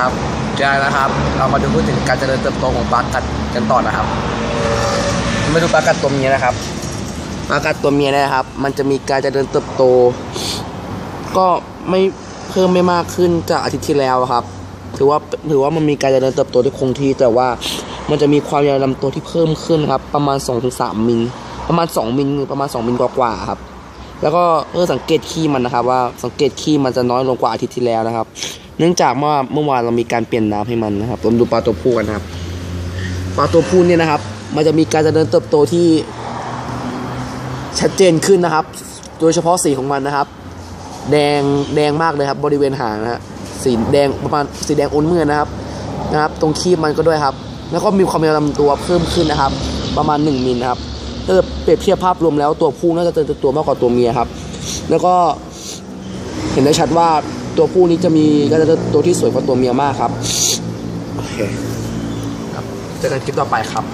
ครับจอกันะครับ เรามาดูพูดถึงการเจริญเติบโตของปลากัดกันต่อนะครับ มาดูปลากัดตัวเมียนะครับปลากัดตัวเมียนะครับ มันจะมีการเจริญเติบโต ก็ไม่เพิ่มไม่มากขึ้นจากอาทิตย์ที่แล้วครับ ถือว่าถือว่ามันมีการเจริญเติบโตที่คงที่แต่ว่ามันจะมีความยาวลำตัวที่เพิ่มขึ้นครับ ประมาณ 2-3มิลประมาณ 2มิลประมาณ 2มิลกว่าๆครับ แล้วก็เออสังเกตขี้มันนะครับ ว่าสังเกตขี้มันจะน้อยลงกว่าอาทิตย์ที่แล้วนะครับ นื่องจากเมื่อเมื่อวานเรามีการเปลี่ยนน้ำให้มันนะครับผมดูปลาตัวผู้กันนะครับปลาตัวผู้เนี่ยนะครับ มันจะมีการเจริญเติบโตที่ชัดเจนขึ้นนะครับ โดยเฉพาะสีของมันนะครับ แดงแดงมากเลยครับ บริเวณหางนะฮะสีแดงประมาณสีแดงอ้นเมื่อนนะครับนะครับ ตรงคีบมันก็ด้วยครับ แล้วก็มีความยาวลำตัวเพิ่มขึ้นนะครับ ประมาณ 1มิลนะครับถ้าเปรียบเทียบภาพรวมแล้วตัวผู้น่าจะเติบโตมากกว่าตัวเมียครับ แล้วก็เห็นได้ชัดว่า ตัวผู้นี้จะมีการเติบโตที่สวยกว่าตัวเมียมากครับโอเคครับเจอกันคลิปต่อไปครับ